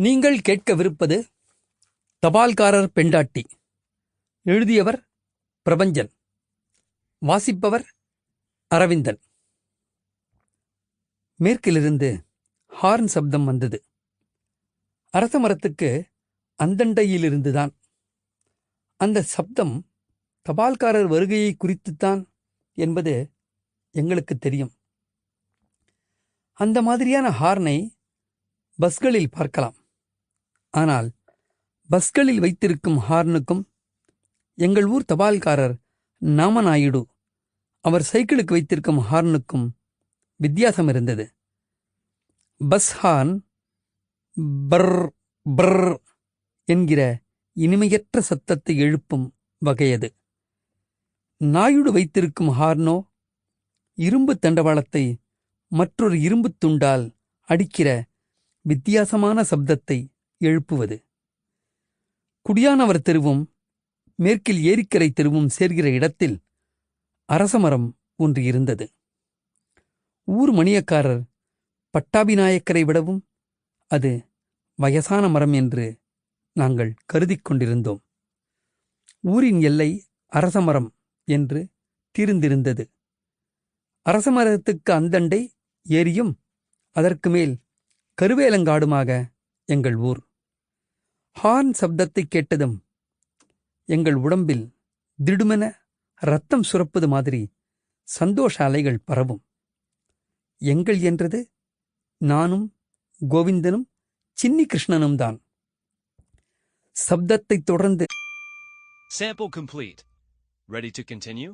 நீங்கள் கேட்கவிருப்பது தபால்காரர் பெண்டாட்டி. எழுதியவர் பிரபஞ்சன். வாசிப்பவர் அரவிந்தன். மேற்கிலிருந்து ஹார்ன் சப்தம் வந்தது. அரச மரத்துக்கு அந்தண்டையிலிருந்துதான். அந்த சப்தம் தபால்காரர் வருகையை குறித்துத்தான் என்பது எங்களுக்கு தெரியும். அந்த மாதிரியான ஹார்னை பஸ்களில் பார்க்கலாம். ஆனால் பஸ்களில் வைத்திருக்கும் ஹார்னுக்கும் எங்கள் ஊர் தபால்காரர் நாமநாயுடு அவர் சைக்கிளுக்கு வைத்திருக்கும் ஹார்னுக்கும் வித்தியாசம் இருந்தது பஸ் ஹார்ன் பர் பர் என்கிற இனிமையற்ற சத்தத்தை எழுப்பும் வகையது. நாயுடு வைத்திருக்கும் ஹார்னோ இரும்பு தண்டவாளத்தை மற்றொரு இரும்புத் துண்டால் அடிக்கிற வித்தியாசமான சப்தத்தை எழுப்புவது. குடியானவர் தெருவும் மேற்கில் ஏரிக்கரை தெருவும் சேர்கிற இடத்தில் அரசமரம் ஒன்று இருந்தது. ஊர் மணியக்காரர் பட்டாபிநாயக்கரை விடவும் அது வயசான மரம் என்று நாங்கள் கருதிக் கொண்டிருந்தோம். ஊரின் எல்லை அரசமரம் என்று தீர்ந்திருந்தது. அரசமரத்துக்கு அந்தண்டை ஏரியும் அதற்கு மேல் கருவேலங்காடுமாக எங்கள் ஊர். ஹார்ன் சப்தத்தை கேட்டதும் எங்கள் உடம்பில் திடுமென ரத்தம் சுரப்பது மாதிரி சந்தோஷ அலைகள் பரவும் எங்கள் என்றது நானும் கோவிந்தனும் சின்னி கிருஷ்ணனும் தான் சப்தத்தைத் தொடர்ந்து Sample complete. Ready to continue?